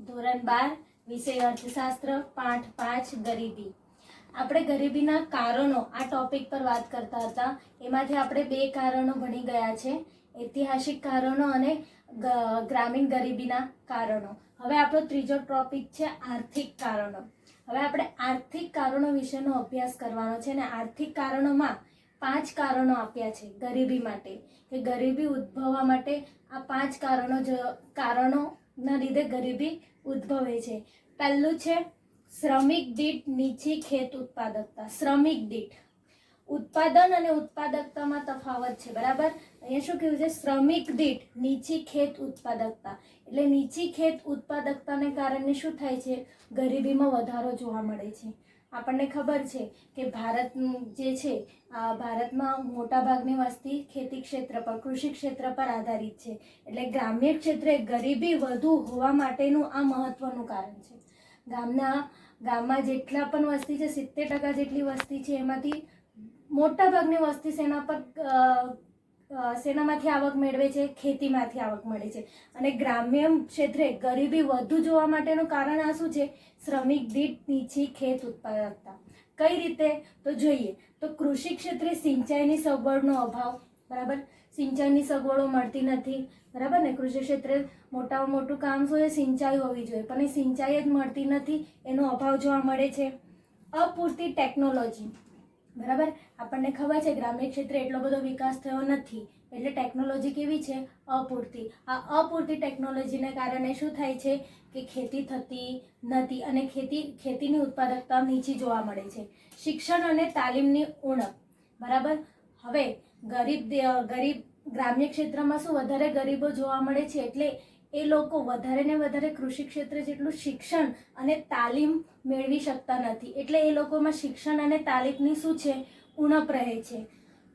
ધોરણ બાર, વિષય અર્થશાસ્ત્ર, પાઠ પાંચ, ગરીબી. આપણે ગરીબીના કારણો આ ટોપિક પર વાત કરતા હતા. એમાંથી આપણે બે કારણો ભણી ગયા છે. ઐતિહાસિક કારણો અને ગ્રામીણ ગરીબીના કારણો. હવે આપણો ત્રીજો ટોપિક છે આર્થિક કારણો. હવે આપણે આર્થિક કારણો વિશેનો અભ્યાસ કરવાનો છે અને આર્થિક કારણોમાં પાંચ કારણો આપ્યા છે ગરીબી માટે. કે ગરીબી ઉદ્ભવવા માટે આ પાંચ કારણો જ કારણોના લીધે ગરીબી ઉદ્ભવે છે. પહેલું છે શ્રમિક દીઠ નીચી ખેત ઉત્પાદકતા, શ્રમિક દીઠ. ઉત્પાદન અને ઉત્પાદકતામાં તફાવત છે, બરાબર? અહીંયા શું કહ્યું છે? શ્રમિક દીઠ નીચી ખેત ઉત્પાદકતા. એટલે નીચી ખેત ઉત્પાદકતાને કારણે શું થાય છે? ગરીબીમાં વધારો જોવા મળે છે. આપણને ખબર છે કે ભારત જે છે ભારતમાં મોટાભાગની વસ્તી ખેતી ક્ષેત્ર પર, કૃષિ ક્ષેત્ર પર આધારિત છે. એટલે ગ્રામ્ય ક્ષેત્રે ગરીબી વધુ હોવા માટેનું આ મહત્વનું કારણ છે. ગામના, ગામમાં જેટલા પણ વસ્તી છે, સિત્તેર ટકા જેટલી વસ્તી છે, એમાંથી મોટાભાગની વસ્તી સેના પર શેનામાંથી આવક મેળવે છે? ખેતીમાંથી આવક મળે છે. અને ગ્રામ્ય ક્ષેત્રે ગરીબી વધુ જોવા માટેનું કારણ આ શું છે? શ્રમિક દીઠ નીચી ખેત ઉત્પાદકતા. કઈ રીતે? તો જોઈએ. તો કૃષિ ક્ષેત્રે સિંચાઈની સગવડનો અભાવ. બરાબર? સિંચાઈની સગવડો મળતી નથી. બરાબર ને? કૃષિ ક્ષેત્રે મોટામાં મોટું કામ શું છે? સિંચાઈ હોવી જોઈએ. પણ એ સિંચાઈ જ મળતી નથી. એનો અભાવ જોવા મળે છે. અપૂરતી ટેકનોલોજી. બરાબર? આપણને ખબર છે ગ્રામ્ય ક્ષેત્રે એટલો બધો વિકાસ થયો નથી, એટલે ટેકનોલોજી કેવી છે? અપૂરતી. આ અપૂરતી ટેકનોલોજીને કારણે શું થાય છે કે ખેતી થતી નથી અને ખેતી, ખેતીની ઉત્પાદકતા નીચી જોવા મળે છે. શિક્ષણ અને તાલીમની ઉણપ. બરાબર? હવે ગરીબ ગરીબ ગ્રામ્ય ક્ષેત્રમાં શું વધારે ગરીબો જોવા મળે છે એટલે એ લોકો વધારે ને વધારે કૃષિ ક્ષેત્રે જેટલું શિક્ષણ અને તાલીમ મેળવી શકતા નથી. એટલે એ લોકોમાં શિક્ષણ અને તાલીમની શું છે? ઉણપ રહે છે.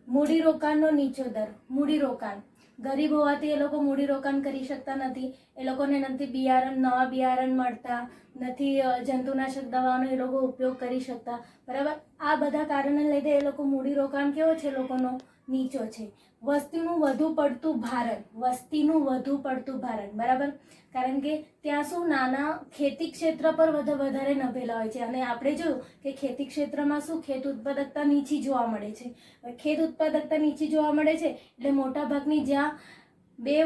મૂડીરોકાણનો નીચો દર. મૂડીરોકાણ ગરીબ હોવાથી એ લોકો મૂડીરોકાણ કરી શકતા નથી. એ લોકોને નથી બિયારણ, નવા બિયારણ મળતા નથી જંતુનાશક દવાનો એ લોકો ઉપયોગ કરી શકતા. બરાબર? આ બધા કારણને લીધે એ લોકો મૂડીરોકાણ કેવો છે લોકોનો? નીચો છે. વસ્તીનું વધુ પડતું ભારણ વસ્તીનું વધુ પડતું ભારણ બરાબર? કારણ કે ત્યાં શું નાના ખેતી ક્ષેત્ર પર વધુ, વધારે નભેલા હોય છે. અને આપણે જોયું કે ખેતી ક્ષેત્રમાં શું ખેત ઉત્પાદકતા નીચી જોવા મળે છે. ખેત ઉત્પાદકતા નીચી જોવા મળે છે એટલે મોટાભાગની જ્યાં બે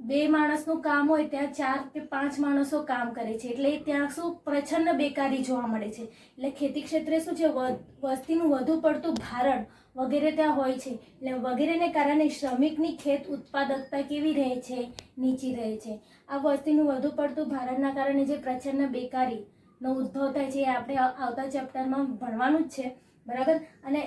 બે માણસનું કામ હોય ત્યાં ચાર કે પાંચ માણસો કામ કરે છે. એટલે ત્યાં શું પ્રચંડ બેકારી જોવા મળે છે. એટલે ખેતી ક્ષેત્રે શું છે વસ્તીનું વધુ પડતું ભારણ વગેરે ત્યાં હોય છે. એટલે વગેરેને કારણે શ્રમિકની ખેત ઉત્પાદકતા કેવી રહે છે? નીચી રહે છે. આ વસ્તીનું વધુ પડતું ભારણના કારણે જે પ્રચંડ બેકારીનો ઉદ્ભવ થાય છે એ આપણે આવતા ચેપ્ટરમાં ભણવાનું જ છે. બરાબર? અને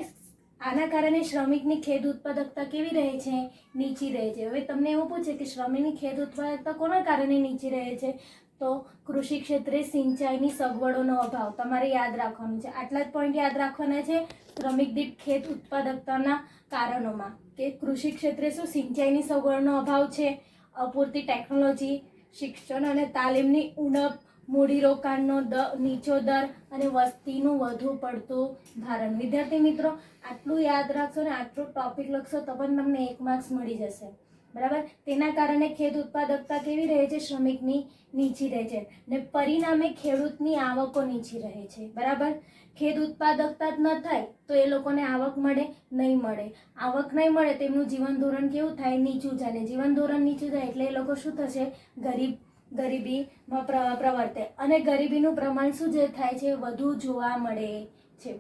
આના કારણે શ્રમિકની ખેત ઉત્પાદકતા કેવી રહે છે? નીચી રહે છે. હવે તમને એવું પૂછે કે શ્રમિકની ખેત ઉત્પાદકતા કોના કારણે નીચી રહે છે? તો કૃષિ ક્ષેત્રે સિંચાઈની સગવડોનો અભાવ તમારે યાદ રાખવાનું છે. આટલા જ પોઈન્ટ યાદ રાખવાના છે શ્રમિક દીઠ ખેત ઉત્પાદકતાના કારણોમાં. કે કૃષિ ક્ષેત્રે શું સિંચાઈની સગવડનો અભાવ છે? અપૂરતી ટેકનોલોજી શિક્ષણ અને તાલીમની ઉણપ મૂડીરોકાણનો નીચો દર અને વસ્તીનું વધુ પડતું ભારણ વિદ્યાર્થી મિત્રો, આટલું યાદ રાખશો ને, આટલું ટોપિક લખશો તો પણ તમને એક માર્ક્સ મળી જશે. બરાબર? તેના કારણે ખેત ઉત્પાદકતા કેવી રહે છે? શ્રમિકની નીચી રહે છે ને પરિણામે ખેડૂતની આવકો નીચી રહે છે. બરાબર? ખેત ઉત્પાદકતા જ ન થાય તો એ લોકોને આવક મળે, નહીં મળે. આવક નહીં મળે તેમનું જીવન ધોરણ કેવું થાય? નીચું જાય. જીવન ધોરણ નીચું જાય એટલે એ લોકો શું થશે? ગરીબ ગરીબીમાં પ્ર, પ્રવર્તે. અને ગરીબીનું પ્રમાણ શું જે થાય છે વધુ જોવા મળે છે.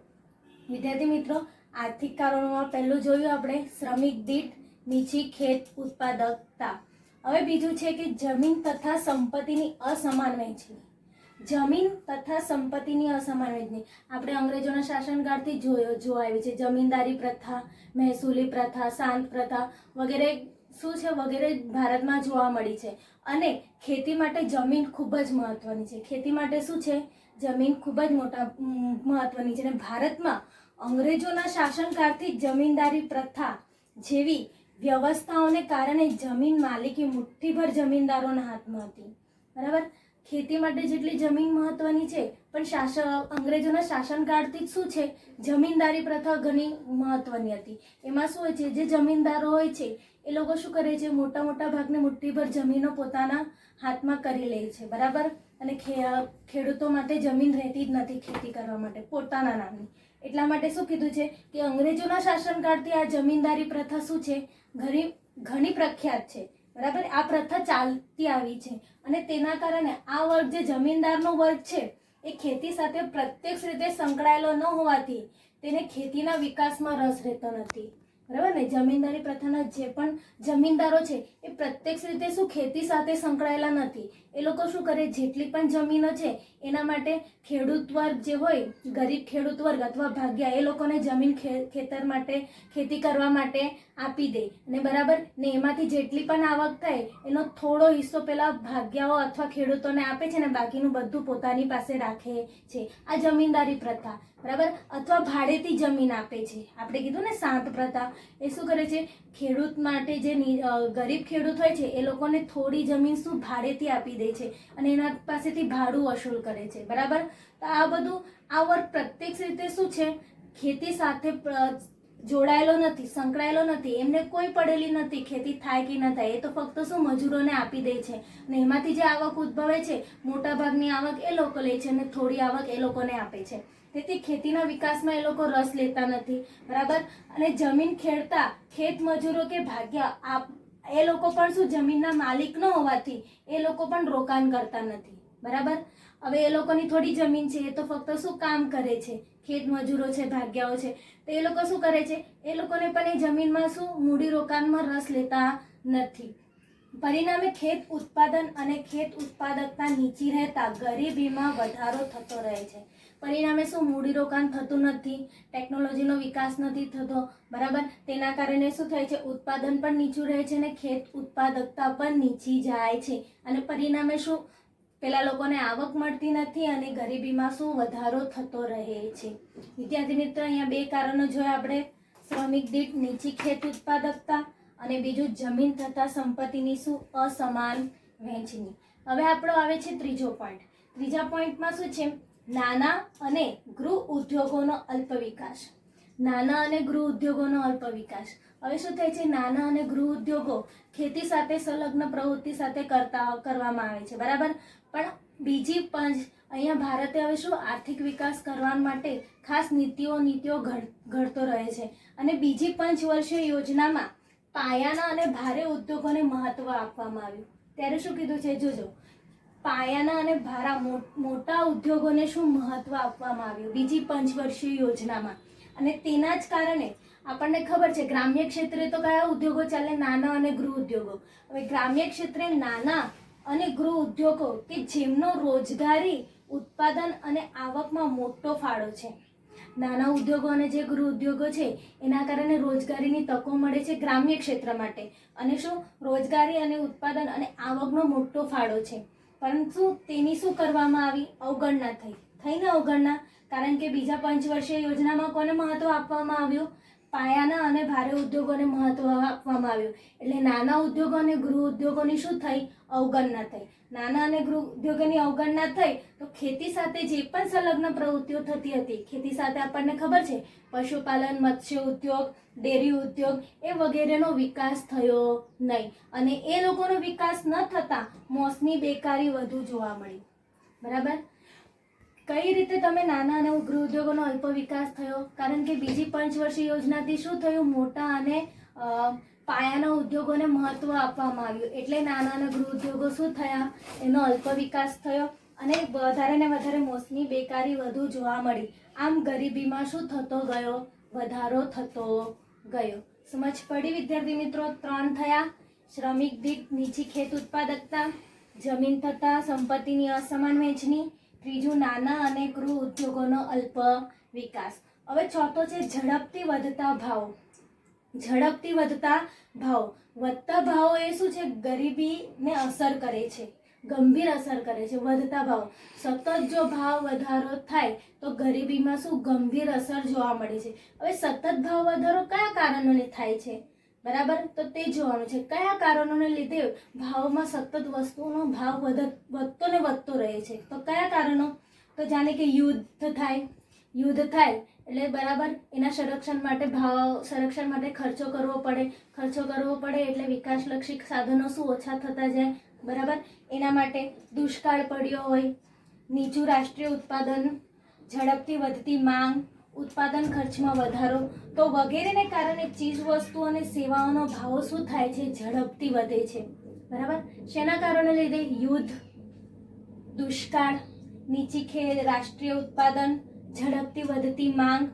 વિદ્યાર્થી મિત્રો, આર્થિક કારણોમાં પહેલું જોયું આપણે, શ્રમિક દીઠ નીચી ખેત ઉત્પાદકતા. હવે બીજું છે કે જમીન તથા સંપત્તિની અસમાન વહેંચણી જમીન તથા સંપત્તિની અસમાન વહેંચણી આપણે અંગ્રેજોના શાસનકાળથી જોયો જોવા આવી છે. જમીનદારી પ્રથા, મહેસૂલી પ્રથા, શાંત પ્રથા વગેરે શું છે વગેરે ભારતમાં જોવા મળી છે. અને ખેતી માટે જમીન ખૂબ જ મહત્વની છે. ખેતી માટે શું છે? જમીન ખૂબ જ મોટા મહત્ત્વની છે. અને ભારતમાં અંગ્રેજોના શાસનકાળથી જમીનદારી પ્રથા જેવી વ્યવસ્થાઓને કારણે જમીન માલિકી મુઠ્ઠીભર જમીનદારોના હાથમાં હતી. બરાબર? ખેતી માટે જેટલી જમીન મહત્વની છે, પણ શાસન અંગ્રેજોના શાસનકાળથી જ શું છે? જમીનદારી પ્રથા ઘણી મહત્વની હતી. એમાં શું હોય છે? જે જમીનદારો હોય છે એ લોકો શું કરે છે? મોટા મોટા ભાગને મુઠ્ઠીભર જમીનો પોતાના હાથમાં કરી લે છે, બરાબર? અને ખેડૂતો માટે જમીન રહેતી જ નથી ખેતી કરવા માટે, પોતાના નામની એટલા માટે શું કીધું છે કે અંગ્રેજોના શાસનકાળથી આ જમીનદારી પ્રથા શું છે? ઘણી ઘણી પ્રખ્યાત છે, બરાબર? આ પ્રથા ચાલતી આવી છે. અને તેના કારણે આ વર્ગ જે જમીનદારનો વર્ગ છે, એ ખેતી સાથે પ્રત્યક્ષ રીતે સંકળાયેલો ન હોવાથી તેને ખેતીના વિકાસમાં રસ રહેતો નથી. બરાબર ને? જમીનદારી પ્રથાના જે પણ જમીનદારો છે, એ પ્રત્યક્ષ રીતે શું ખેતી સાથે સંકળાયેલા નથી? એ લોકો શું કરે? જેટલી પણ જમીનો છે, એના માટે ખેડૂત વર્ગ જે હોય, ગરીબ ખેડૂત વર્ગ અથવા ભાગ્યા, એ લોકોને જમીન ખેતર માટે, ખેતી કરવા માટે આપી દે. અને બરાબર ને, એમાંથી જેટલી પણ આવક થાય, એનો થોડો હિસ્સો પેલા ભાગ્યાઓ અથવા ખેડૂતોને આપે છે ને, બાકીનું બધું પોતાની પાસે રાખે છે. આ જમીનદારી પ્રથા. બરાબર? અથવા ભાડેથી જમીન આપે છે. આપણે કીધું ને સાંત પ્રથા. એ શું કરે છે? ખેડૂત માટે જે ગરીબ ખેડૂત હોય છે, એ લોકોને થોડી જમીન શું ભાડેથી આપી દે છે અને એના પાસેથી ભાડું વસૂલ કરે છે. બરાબર? તો આ બધું, આ વર્ગ પ્રત્યક્ષ રીતે શું છે? ખેતી સાથે જોડાયેલો નથી, સંકળાયેલો નથી, એમને કોઈ પડેલી નથી ખેતી થાય કે ન થાય. એ તો ફક્ત શું મજૂરોને આપી દે છે. અને એમાંથી જે આવક ઉદ્ભવે છે, મોટાભાગની આવક એ લોકો લે છે અને થોડી આવક એ લોકોને આપે છે. તેથી ખેતીના વિકાસમાં એ લોકો રસ લેતા નથી, બરાબર? અને જમીન ખેડતા ખેત મજૂરો કે ભાગ્યા આપ, એ લોકો પણ શું જમીનના માલિક ન હોવાથી એ લોકો પણ રોકાણ કરતા નથી, બરાબર? હવે એ લોકોની થોડી જમીન છે, એ તો ફક્ત શું કામ કરે છે? ખેત મજૂરો છે, ભાગ્યાઓ છે, તો એ લોકો શું કરે છે? એ લોકોને પણ એ જમીનમાં શું મૂડી રોકાણમાં રસ લેતા નથી. પરિણામે ખેત ઉત્પાદન અને ખેત ઉત્પાદકતા નીચી રહેતા ગરીબીમાં વધારો થતો રહે છે. પરિણામે શું મૂડીરોકાણ થતું નથી, ટેકનોલોજીનો વિકાસ નથી થતો, બરાબર? તેના કારણે શું થાય છે, ઉત્પાદન પણ નીચું રહે છે અને ખેત ઉત્પાદકતા પણ નીચી જાય છે. અને પરિણામે શું? પેલા લોકોને આવક મળતી નથી અને ગરીબીમાં શું વધારો થતો રહે છે. વિદ્યાર્થી મિત્રો, અહીંયા બે કારણો જોયા આપણે. શ્રમિક દીઠ નીચી ખેત ઉત્પાદકતા અને બીજું જમીન તથા સંપત્તિની શું અસમાન વહેંચણી. હવે આપણો આવે છે ત્રીજો પોઈન્ટ ત્રીજા પોઈન્ટમાં શું છે? નાના અને ગૃહ ઉદ્યોગોનો અલ્પ વિકાસ નાના અને ગૃહ ઉદ્યોગોનો અલ્પ વિકાસ હવે શું થાય છે? નાના અને ગૃહ ઉદ્યોગો ખેતી સાથે સંલગ્ન પ્રવૃત્તિ સાથે કરતા કરવામાં આવે છે. બરાબર? પણ બીજી પંચ અહીંયા ભારતે હવે શું આર્થિક વિકાસ કરવા માટે ખાસ નીતિઓ નીતિઓ ઘડ, ઘડતો રહે છે. અને બીજી પંચવર્ષીય યોજનામાં પાયાના અને ભારે ઉદ્યોગોને મહત્વ આપવામાં આવ્યું. ત્યારે શું કીધું છે? જોજો. પાયાના અને ભારા મોટા ઉદ્યોગોને શું મહત્વ આપવામાં આવ્યું? બીજી પંચવર્ષીય યોજનામાં. અને તેના જ કારણે આપણને ખબર છે, ગ્રામ્ય ક્ષેત્રે તો કયા ઉદ્યોગો ચાલે? નાના અને ગૃહ ઉદ્યોગો. હવે ગ્રામ્ય ક્ષેત્રે નાના અને ગૃહ ઉદ્યોગો કે જેમનો રોજગારી, ઉત્પાદન અને આવકમાં મોટો ફાળો છે. નાના ઉદ્યોગો અને જે ગૃહ ઉદ્યોગો છે, એના કારણે રોજગારીની તકો મળે છે ગ્રામ્ય ક્ષેત્ર માટે. અને શું? રોજગારી અને ઉત્પાદન અને આવકનો મોટો ફાળો છે. પરંતુ તેની શું કરવામાં આવી? અવગણના થઈ. થઈ ને અવગણના, કારણ કે બીજા પંચવર્ષીય યોજનામાં કોને મહત્વ આપવામાં આવ્યું? પાયાના અને ભારે ઉદ્યોગોને મહત્વ આપવામાં આવ્યું. એટલે નાના ઉદ્યોગો અને ગૃહ ઉદ્યોગોની શું થઈ? અવગણના થઈ. નાના અને ગૃહ ઉદ્યોગોની અવગણના થઈ, તો ખેતી સાથે જે પણ સંલગ્ન પ્રવૃત્તિઓ થતી હતી, ખેતી સાથે આપણને ખબર છે, પશુપાલન, મત્સ્ય ઉદ્યોગ, ડેરી ઉદ્યોગ એ વગેરેનો વિકાસ થયો નહીં. અને એ લોકોનો વિકાસ ન થતાં મોસમી બેકારી વધુ જોવા મળી. બરાબર? કઈ રીતે તમે નાના અને ગૃહ ઉદ્યોગોનો અલ્પ વિકાસ થયો? કારણ કે બીજી પંચવર્ષીય યોજનાથી શું થયું? મોટા અને પાયાના ઉદ્યોગોને મહત્વ આપવામાં આવ્યું. એટલે નાના અને ગૃહ ઉદ્યોગો શું થયા? એનો અલ્પ વિકાસ થયો અને વધારે ને વધારે મોસમી બેકારી વધુ જોવા મળી. આમ ગરીબીમાં શું થતો ગયો? વધારો થતો ગયો. સમજ પડી, વિદ્યાર્થી મિત્રો? ત્રણ થયા. શ્રમિક દીઠ નીચી ખેત ઉત્પાદકતા, જમીન થતાં સંપત્તિની અસમાન વહેંચણી ત્રીજું નાના અને ગૃહ ઉદ્યોગોનો અલ્પ વિકાસ. હવે ચોથો છે, ઝડપથી વધતા ભાવ. ઝડપથી વધતા ભાવ. વધતા ભાવો એ શું છે? ગરીબીને અસર કરે છે. ગંભીર અસર કરે છે. વધતા ભાવ. સતત જો ભાવ વધારો થાય, તો ગરીબીમાં શું? ગંભીર અસર જોવા મળે છે. હવે સતત ભાવ વધારો કયા કારણોને થાય છે? બરાબર? તો તે જોવાનું છે. કયા કારણોને લીધે ભાવમાં સતત વસ્તુનો ભાવ વધ, વધતો ને વધતો રહે છે? તો કયા કારણો? તો જાણે કે યુદ્ધ થાય. યુદ્ધ થાય. એટલે બરાબર, એના સંરક્ષણ માટે ભાવ, સંરક્ષણ માટે ખર્ચો કરવો પડે. ખર્ચો કરવો પડે એટલે વિકાસલક્ષી સાધનો શું ઓછા થતા જાય? બરાબર? એના માટે દુષ્કાળ પડ્યો હોય, નીચું રાષ્ટ્રીય ઉત્પાદન, ઝડપથી વધતી માંગ, ઉત્પાદન ખર્ચમાં વધારો, તો વગેરેને કારણે ચીજ વસ્તુ અને સેવાઓનો ભાવ શું થાય છે? ઝડપથી વધે છે. બરાબર? શેના કારણે લીધે? યુદ્ધ, દુષ્કાળ, નીચી ખેર રાષ્ટ્રીય ઉત્પાદન ઝડપથી વધતી માંગ,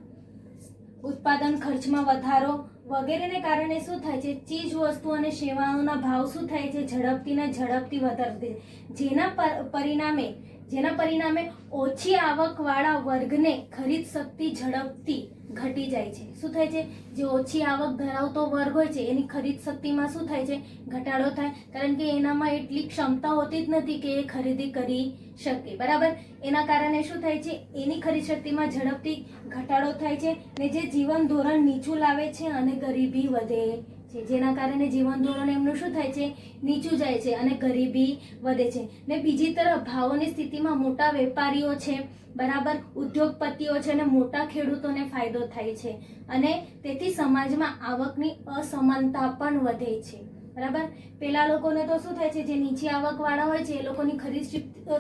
ઉત્પાદન ખર્ચમાં વધારો વગેરેને કારણે શું થાય છે? ચીજ વસ્તુ અને સેવાઓના ભાવ શું થાય છે? ઝડપથી ને ઝડપથી વધારતી જેના પર- પરિણામે જેના પરિણામે ઓછી આવકવાળા વર્ગને ખરીદ શક્તિ ઝડપથી ઘટી જાય છે. શું થાય છે? જે ઓછી આવક ધરાવતો વર્ગ હોય છે, એની ખરીદ શક્તિમાં શું થાય છે? ઘટાડો થાય. કારણ કે એનામાં એટલી ક્ષમતા હોતી જ નથી કે એ ખરીદી કરી શકે. બરાબર? એના કારણે શું થાય છે? એની ખરીદ શક્તિમાં ઝડપથી ઘટાડો થાય છે ને જે જીવન ધોરણ નીચું લાવે છે અને ગરીબી વધે છે. જેના કારણે જીવન ધોરણ એમનું શું થાય છે? નીચું જાય છે અને ગરીબી વધે છે. ને બીજી તરફ ભાવોની સ્થિતિમાં મોટા વેપારીઓ છે, બરાબર, ઉદ્યોગપતિઓ છે અને મોટા ખેડૂતોને ફાયદો થાય છે. અને તેથી સમાજમાં આવકની અસમાનતા પણ વધે છે. બરાબર? પેલા લોકોને તો શું થાય છે, જે નીચી આવકવાળા હોય છે, એ લોકોની ખરીદ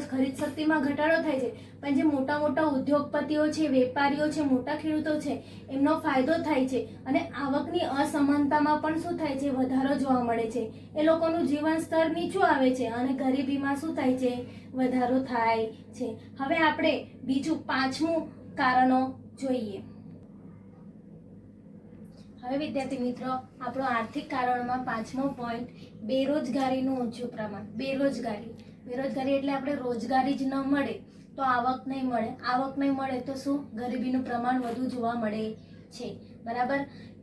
ખરીદ શક્તિમાં ઘટાડો થાય છે. પણ જે મોટા મોટા ઉદ્યોગપતિઓ છે, વેપારીઓ છે, મોટા ખેડૂતો છે, એમનો ફાયદો થાય છે. અને આવકની અસમાનતામાં પણ શું થાય છે, વધારો જોવા મળે છે. એ લોકોનું જીવન સ્તર નીચું આવે છે અને ગરીબીમાં શું થાય છે, વધારો થાય છે. હવે આપણે બીજું પાંચમું કારણો જોઈએ. હવે વિદ્યાર્થી મિત્રો, આપણો આર્થિક કારણમાં પાંચમો પોઈન્ટ બેરોજગારીનું ઊંચું પ્રમાણ, બેરોજગારી. બેરોજગારી એટલે આપણે રોજગારી જ ન મળે, તો આવક નહીં મળે. આવક નહીં મળે તો શું? ગરીબીનું પ્રમાણ વધુ જોવા મળે છે. બરાબર?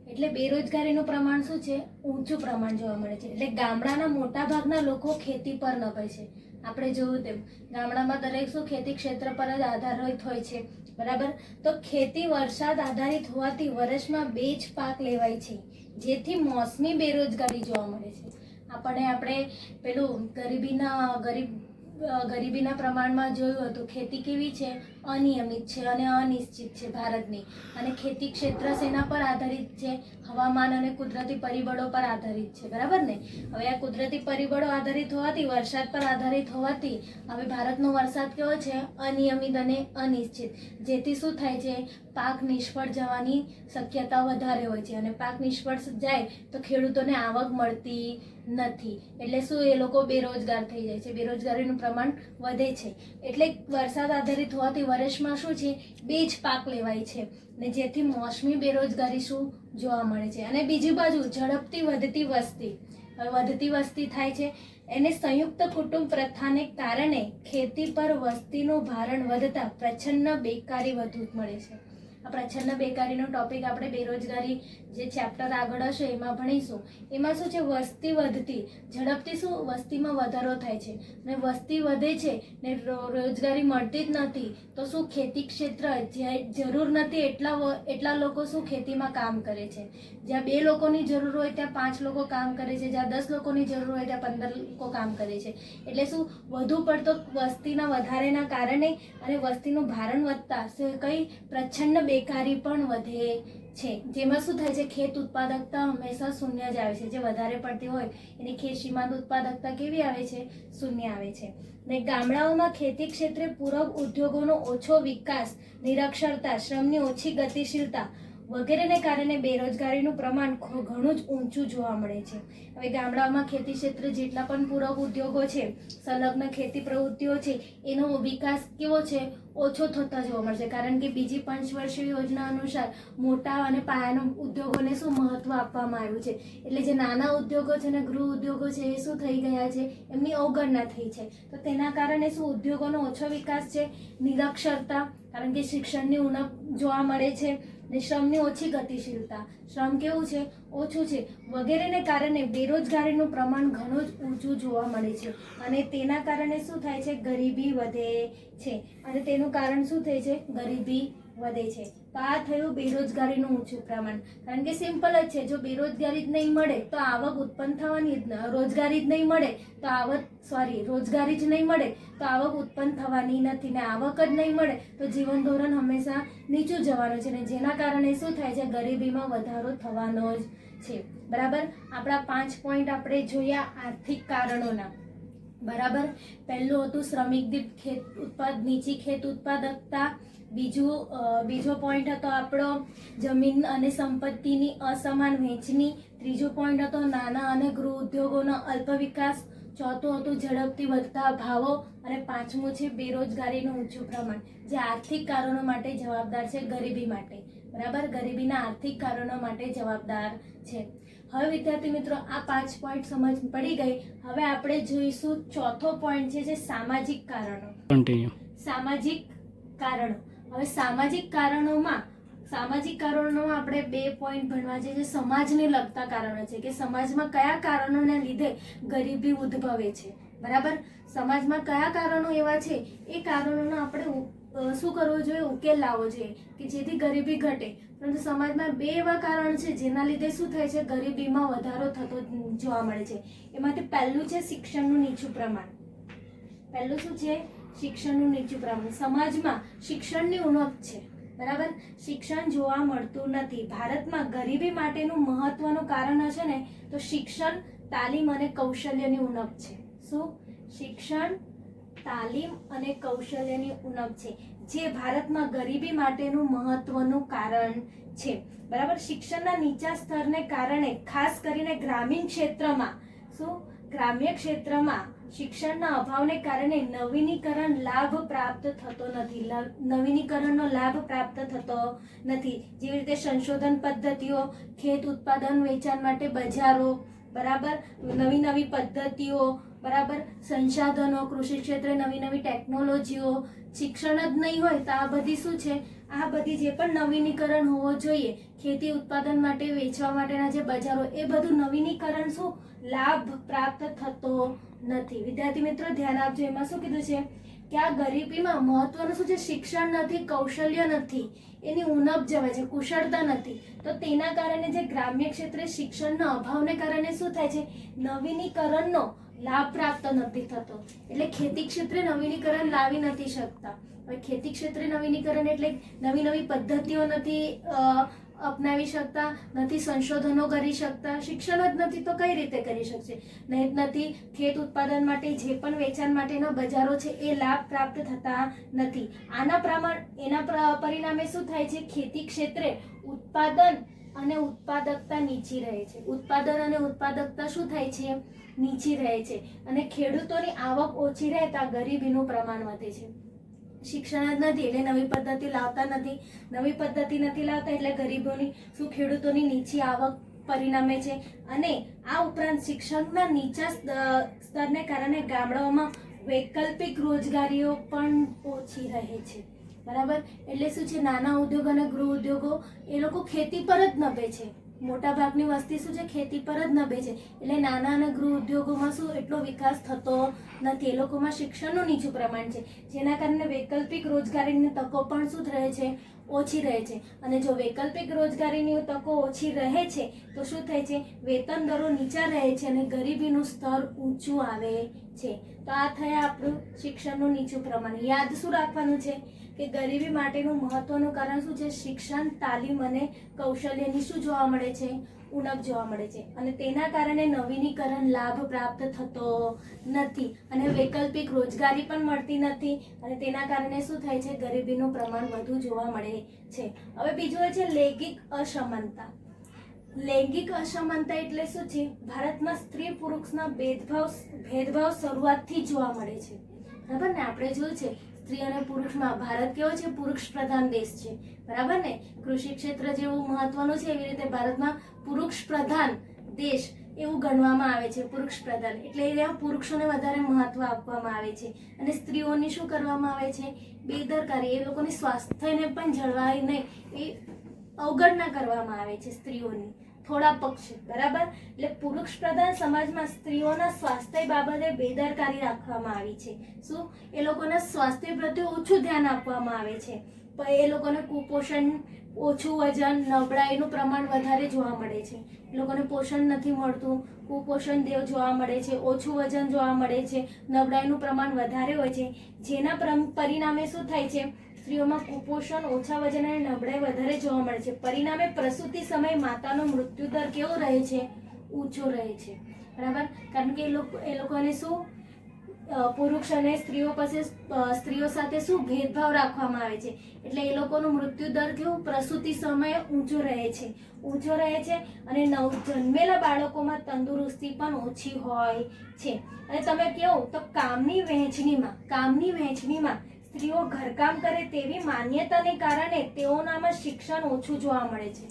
એટલે બેરોજગારીનું પ્રમાણ શું છે? ઊંચું પ્રમાણ જોવા મળે છે. એટલે ગામડાના મોટા ભાગના લોકો ખેતી પર નભે છે. આપણે જોયું તેમ, ગામડામાં દરેક શું ખેતી ક્ષેત્ર પર જ આધારિત હોય છે. બરાબર? તો ખેતી વરસાદ આધારિત હોવાથી વર્ષમાં બે જ પાક લેવાય છે, જેથી મોસમી બેરોજગારી જોવા મળે છે. આપણે આપણે પેલું ગરીબીના, ગરીબ ગરીબીના પ્રમાણમાં જોયું હતું, ખેતી કેવી છે? અનિયમિત છે અને અનિશ્ચિત છે ભારતની. અને ખેતી ક્ષેત્ર સેના પર આધારિત છે? હવામાન અને કુદરતી પરિબળો પર આધારિત છે. બરાબર ને? હવે આ કુદરતી પરિબળો આધારિત હોવાથી, વરસાદ પર આધારિત હોવાથી, હવે ભારતનો વરસાદ કેવો છે? અનિયમિત અને અનિશ્ચિત. જેથી શું થાય છે? પાક નિષ્ફળ જવાની શક્યતા વધારે હોય છે. અને પાક નિષ્ફળ જાય તો ખેડૂતોને આવક મળતી નથી. એટલે શું એ લોકો બેરોજગાર થઈ જાય છે? બેરોજગારીનું પ્રમાણ વધે છે. એટલે વરસાદ આધારિત હોવાથી વર્ષમાં શું છે? બે જ પાક લેવાય છે. ને જેથી મોસમી બેરોજગારી શું જોવા મળે છે. અને બીજી બાજુ ઝડપથી વધતી વસ્તી. વધતી વસ્તી થાય છે. એને સંયુક્ત કુટુંબ પ્રથાને કારણે ખેતી પર વસ્તીનું ભારણ વધતા પ્રચ્છન્ન બેકારી વધુ મળે છે. આ પ્રચ્છન્ન બેકારીનો ટોપિક આપણે બેરોજગારી જે ચેપ્ટર આગળ હશે એમાં ભણીશું. એમાં શું છે? વસ્તી વધતી, ઝડપથી શું? વસ્તીમાં વધારો થાય છે. ને વસ્તી વધે છે ને રોજગારી મળતી જ નથી, તો શું ખેતી ક્ષેત્ર જરૂર નથી એટલા એટલા લોકો શું ખેતીમાં કામ કરે છે? જ્યાં બે લોકોની જરૂર હોય ત્યાં પાંચ લોકો કામ કરે છે, જ્યાં દસ લોકોની જરૂર હોય ત્યાં પંદર લોકો કામ કરે છે. એટલે શું? વધુ પડતો વસ્તીના વધારેના કારણે અને વસ્તીનું ભારણ વધતા કઈ પ્રચ્છન્ન બેકારી પણ વધે છે. જેમાં શું થાય છે? ખેત ઉત્પાદકતા હંમેશા શૂન્ય જ આવે છે. જે વધારે પડતી હોય, એની ખેત સીમાંત ઉત્પાદકતા કેવી આવે છે? શૂન્ય આવે છે. ને ગામડાઓમાં ખેતી ક્ષેત્રે પૂરક ઉદ્યોગોનો ઓછો વિકાસ, નિરક્ષરતા, શ્રમની ઓછી ગતિશીલતા વગેરેને કારણે બેરોજગારીનું પ્રમાણ ઘણું જ ઊંચું જોવા મળે છે. હવે ગામડાઓમાં ખેતી ક્ષેત્રે જેટલા પણ પૂરક ઉદ્યોગો છે, સંલગ્ન ખેતી પ્રવૃત્તિઓ છે, એનો વિકાસ કેવો છે, ઓછો થતા જોવા મળશે. કારણ કે બીજી પંચવર્ષીય યોજના અનુસાર મોટા અને પાયાના ઉદ્યોગોને શું મહત્વ આપવામાં આવ્યું છે? એટલે જે નાના ઉદ્યોગો છે અને ગૃહ ઉદ્યોગો છે, એ શું થઈ ગયા છે? એમની અવગણના થઈ છે. તો તેના કારણે શું ઉદ્યોગોનો ઓછો વિકાસ છે? નિરક્ષરતા, કારણ કે શિક્ષણની ઉણપ જોવા મળે છે. ને શ્રમની ઓછી ગતિશીલતા. શ્રમ કેવું છે? ઓછું છે. વગેરેને કારણે બેરોજગારીનું પ્રમાણ ઘણું જ ઊંચું જોવા મળે છે. અને તેના કારણે શું થાય છે? ગરીબી વધે છે. અને તેનું કારણ શું થાય છે? ગરીબી વધે છે. તો આ થયું બેરોજગારીનું ઊંચું પ્રમાણ. કારણ કે સિમ્પલ જ છે, જો બેરોજગારી જ નહીં મળે, તો આવક ઉત્પન્ન થવાની જ રોજગારી જ નહીં મળે, તો આવક સોરી રોજગારી જ નહીં મળે, તો આવક ઉત્પન્ન થવાની નથી ને આવક જ નહીં મળે, તો જીવન ધોરણ હંમેશા નીચું જવાનું છે ને જેના કારણે શું થાય છે, ગરીબીમાં વધારો થવાનો જ છે. બરાબર? આપણા પાંચ પોઈન્ટ આપણે જોયા આર્થિક કારણોના. બરાબર? પહેલું હતું શ્રમિક દીપ ખેત, ઉત્પાદ, નીચી ખેત ઉત્પાદકતા બીજું બીજો પોઈન્ટ હતો આપણો જમીન અને સંપત્તિની અસમાન વહેંચણી ત્રીજો પોઈન્ટ હતો નાના અને ગૃહ ઉદ્યોગોનો અલ્પ વિકાસ ચોથું હતું ઝડપથી વધતા ભાવો અને પાંચમું છે બેરોજગારીનું ઊંચું પ્રમાણ જે આર્થિક કારણો માટે જવાબદાર છે ગરીબી માટે. બરાબર? ગરીબીના આર્થિક કારણો માટે જવાબદાર છે. હવે વિદ્યાર્થી મિત્રો આ પાંચ પોઈન્ટ સમજ પડી ગઈ. હવે આપણે જોઈશું ચોથો પોઈન્ટ છે જે સામાજિક કારણો. સામાજિક કારણો. હવે સામાજિક કારણોમાં સામાજિક કારણોમાં આપણે બે પોઈન્ટ ભણવા છે જે સમાજને લગતા કારણો છે, કે સમાજમાં કયા કારણોને લીધે ગરીબી ઉદ્ભવે છે. બરાબર? સમાજમાં કયા કારણો એવા છે, એ કારણોનો આપણે શું કરવું જોઈએ? ઉકેલ લાવવો જોઈએ, કે જેથી ગરીબી ઘટે. પરંતુ સમાજમાં બે એવા કારણ છે, જેના લીધે શું થાય છે, ગરીબીમાં વધારો થતો જોવા મળે છે. એમાંથી પહેલું છે શિક્ષણનું નીચું પ્રમાણ. પહેલું શું છે? શિક્ષણનું નીચું પ્રમાણ સમાજમાં શિક્ષણની ઉણપ છે. બરાબર? શિક્ષણ જોવા મળતું નથી. ભારતમાં ગરીબી માટેનું મહત્વનું કારણ હશે ને, તો શિક્ષણ, તાલીમ અને કૌશલ્યની ઉણપ છે. શું? શિક્ષણ, તાલીમ અને કૌશલ્યની ઉણપ છે. જે ભારતમાં ગરીબી માટેનું મહત્વનું કારણ છે. બરાબર? શિક્ષણના નીચા સ્તરને કારણે, ખાસ કરીને ગ્રામીણ ક્ષેત્રમાં. શું? ગ્રામ્ય ક્ષેત્રમાં શિક્ષણના અભાવને કારણે નવીનીકરણ લાભ પ્રાપ્ત થતો નથી. નવીનીકરણનો લાભ પ્રાપ્ત થતો નથી. જેવી રીતે સંશોધન પદ્ધતિઓ, ખેત ઉત્પાદન વેચાણ માટે બજારો, બરાબર? નવી નવી પદ્ધતિઓ, બરાબર? સંસાધનો, કૃષિ ક્ષેત્રે નવી નવી ટેકનોલોજીઓ. શિક્ષણ જ નહીં હોય તો આ બધી શું છે? આ બધી જે પણ નવીનીકરણ હોવો જોઈએ, ખેતી ઉત્પાદન માટે, વેચવા માટેના જે બજારો, એ બધું નવીનીકરણ શું? લાભ પ્રાપ્ત થતો નથી. વિદ્યાર્થી મિત્રો, ધ્યાન આપજો. એમાં શું કીધું છે કે આ ગરીબીમાં મહત્વનું શું છે? શિક્ષણ નથી, કૌશલ્ય નથી. એની ઉણપ જવાય છે, કુશળતા નથી. તો તેના કારણે જે ગ્રામ્ય ક્ષેત્રે શિક્ષણના અભાવને કારણે શું થાય છે? નવીનીકરણનો લાભ પ્રાપ્ત નથી થતો. એટલે ખેતી ક્ષેત્રે નવીનીકરણ લાવી નથી શકતા. હવે ખેતી ક્ષેત્રે નવીનીકરણ એટલે નવી નવી પદ્ધતિઓ નથી અપનાવી શકતા, નથી, સંશોધનો કરી શકતા, શિક્ષણ જ નથી તો કઈ રીતે કરી શકશે? નહીં, નથી, ખેત ઉત્પાદન માટે જે પણ વેચાણ માટેના બજારો છે એ લાભ પ્રાપ્ત થતા નથી. આના પ્રમાણ, એના પ્ર- પરિણામે શું થાય છે? ખેતી ક્ષેત્રે ઉત્પાદન અને ઉત્પાદકતા નીચી રહે છે. ઉત્પાદન અને ઉત્પાદકતા શું થાય છે? નીચી રહે છે. અને ખેડૂતોની આવક ઓછી રહેતા ગરીબીનું પ્રમાણ વધે છે. શિક્ષણ જ નથી, એટલે નવી પદ્ધતિ લાવતા નથી. નવી પદ્ધતિ નથી લાવતા એટલે ગરીબોની શું ખેડૂતોની નીચી આવક પરિણમે છે. અને આ ઉપરાંત શિક્ષણના નીચા સ્ત- સ્તરને કારણે ગામડાઓમાં વૈકલ્પિક રોજગારીઓ પણ ઓછી રહે છે. બરાબર? એટલે શું છે? નાના ઉદ્યોગ અને ગૃહ ઉદ્યોગો એ લોકો ખેતી પર જ નભે છે. મોટા ભાગની વસ્તી શું છે? ખેતી પર જ નભે છે. એટલે નાના અને ગૃહ ઉદ્યોગોમાં શું એટલો વિકાસ થતો નથી? એ લોકોમાં શિક્ષણનું નીચું પ્રમાણ છે. જેના કારણે વૈકલ્પિક રોજગારીની તકો પણ શું રહે છે? ઓછી રહે છે. અને જો વૈકલ્પિક રોજગારીની તકો ઓછી રહે છે, તો શું થાય છે? વેતન દરો નીચા રહે છે અને ગરીબીનું સ્તર ઊંચું આવે છે. તો આ થયા આપણું શિક્ષણનું નીચું પ્રમાણ. યાદ શું રાખવાનું છે? કે ગરીબી માટેનું મહત્વનું કારણ શું છે? શિક્ષણ, તાલીમ અને કૌશલ્યની શું જોવા મળે છે? ઉણપ જોવા મળે છે. અને તેના કારણે નવીનીકરણ લાભ પ્રાપ્ત થતો નથી અને વૈકલ્પિક રોજગારી પણ મળતી નથી અને તેના કારણે શું થાય છે? ગરીબીનું પ્રમાણ વધુ જોવા મળે છે. હવે બીજું છે લૈંગિક અસમાનતા. લૈંગિક અસમાનતા એટલે શું છે? ભારતમાં સ્ત્રી પુરુષના ભેદભાવ ભેદભાવ શરૂઆતથી જોવા મળે છે. બરાબર ને? આપણે જોયું છે સ્ત્રી અને પુરુષમાં ભારત કેવો છે? પુરુષ પ્રધાન દેશ છે. બરાબર ને? કૃષિ ક્ષેત્ર જેવું મહત્વનું છે એવી રીતે ભારતમાં પુરુષ પ્રધાન દેશ એવું ગણવામાં આવે છે પુરુષ પ્રધાન એટલે એમાં પુરુષોને વધારે મહત્વ આપવામાં આવે છે. અને સ્ત્રીઓની શું કરવામાં આવે છે? બેદરકારી, એ લોકોની સ્વાસ્થ્યને પણ જળવાય નહીં એ અવગણના કરવામાં આવે છે સ્ત્રીઓની. થોડા પક્ષ બરાબર? એટલે પુરુષ પ્રધાન સમાજમાં સ્ત્રીઓના સ્વાસ્થ્ય બાબતે બેદરકારી રાખવામાં આવી છે. શું? એ લોકોના સ્વાસ્થ્ય પ્રત્યે ઓછું ધ્યાન આપવામાં આવે છે. પણ એ લોકોને કુપોષણ, ઓછું વજન, નબળાઈનું પ્રમાણ વધારે જોવા મળે છે. એ લોકોને પોષણ નથી મળતું. કુપોષણ દેવ જોવા મળે છે, ઓછું વજન જોવા મળે છે, નબળાઈનું પ્રમાણ વધારે હોય છે. જેના પરિણામે શું થાય છે? સ્ત્રીઓમાં કુપોષણ, ઓછા વજન અને નબળાઈ વધારે જોવા મળે છે. પરિણામે પ્રસૂતિ સમયે માતાનો મૃત્યુદર કેવો રહે છે? ઊંચો રહે છે. બરાબર? કારણ કે એ લોકો, એ લોકોને શું? પુરુષ અને સ્ત્રીઓ પાસે સ્ત્રીઓ સાથે શું? ભેદભાવ રાખવામાં આવે છે. એટલે એ લોકોનું મૃત્યુ દર કેવું? પ્રસૂતિ સમયે ઊંચો રહે છે. ઊંચો રહે છે અને નવ, જન્મેલા બાળકોમાં તંદુરસ્તી પણ ઓછી હોય છે. અને તમે કહો તો કામની વહેંચણીમાં કામની વહેંચણીમાં સ્ત્રીઓ ઘરકામ કરે તેવી માન્યતાને કારણે તેઓનામાં શિક્ષણ ઓછું જોવા મળે છે.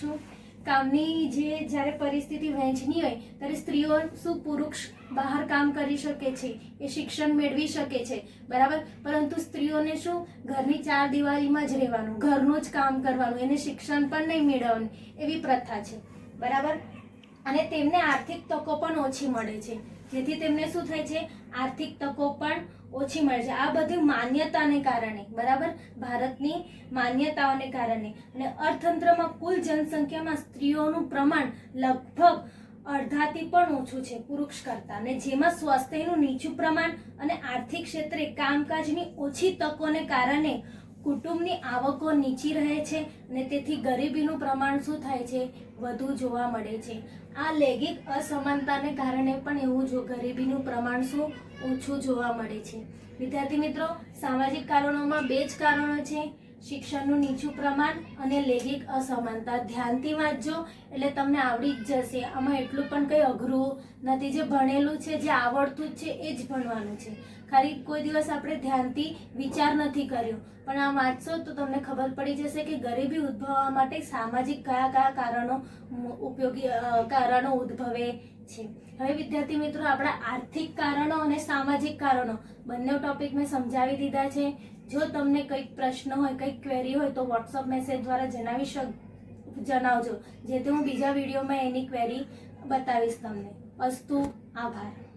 શું? કામની જે જ્યારે પરિસ્થિતિ વહેંચની હોય, ત્યારે સ્ત્રીઓ શું પુરુષ બહાર કામ કરી શકે છે, એ શિક્ષણ મેળવી શકે છે, બરાબર? પરંતુ સ્ત્રીઓને શું? ઘરની ચાર દિવાળીમાં જ રહેવાનું, ઘરનું જ કામ કરવાનું, એને શિક્ષણ પણ નહીં મેળવવાનું, એવી પ્રથા છે, બરાબર? અને તેમને આર્થિક તકો પણ ઓછી મળે છે. જેથી તેમને શું થાય છે? આર્થિક તકો પણ ઓછી મળે છે. આ બધી માન્યતાને કારણે, બરાબર? ભારતની માન્યતાઓને કારણે. અને અર્થતંત્રમાં કુલ જનસંખ્યામાં સ્ત્રીઓનું પ્રમાણ લગભગ અડધાથી પણ ઓછું છે પુરુષ કરતાં. અને જેમાં સ્વાસ્થ્યનું નીચું પ્રમાણ અને આર્થિક ક્ષેત્રે કામકાજની ઓછી તકોને કારણે કુટુંબની આવકો નીચી રહે છે અને તેથી ગરીબીનું પ્રમાણ શું થાય છે? વધુ જોવા મળે છે. આ લૈંગિક અસમાનતાને કારણે પણ એવું જો ગરીબીનું પ્રમાણ શું ઓછું જોવા મળે છે. વિદ્યાર્થી મિત્રો, સામાજિક કારણોમાં બે જ કારણો છે. શિક્ષણનું નીચું પ્રમાણ અને લૈંગિક અસમાનતા. ધ્યાનથી વાંચજો, એટલે તમને આવડી જ જશે. આમાં એટલું પણ કંઈ અઘરું નથી. જે ભણેલું છે, જે આવડતું જ છે, એ જ ભણવાનું છે. ખાલી કોઈ દિવસ આપણે ધ્યાનથી વિચાર નથી કર્યો. પણ આ વાંચશો તો તમને ખબર પડી જશે કે ગરીબી ઉદ્ભવવા માટે સામાજિક કયા કયા કારણો ઉપયોગી કારણો ઉદ્ભવે છે. હવે વિદ્યાર્થી મિત્રો, આપણા આર્થિક કારણો અને સામાજિક કારણો. બંને ટોપિક મેં સમજાવી દીધા છે. જો તમને કંઈક પ્રશ્ન હોય, કંઈક ક્વેરી હોય, તો વોટ્સઅપ મેસેજ દ્વારા જણાવી શક, જણાવજો. જેથી હું બીજા વિડીયોમાં એની ક્વેરી બતાવીશ તમને. અસ્તુ, આભાર.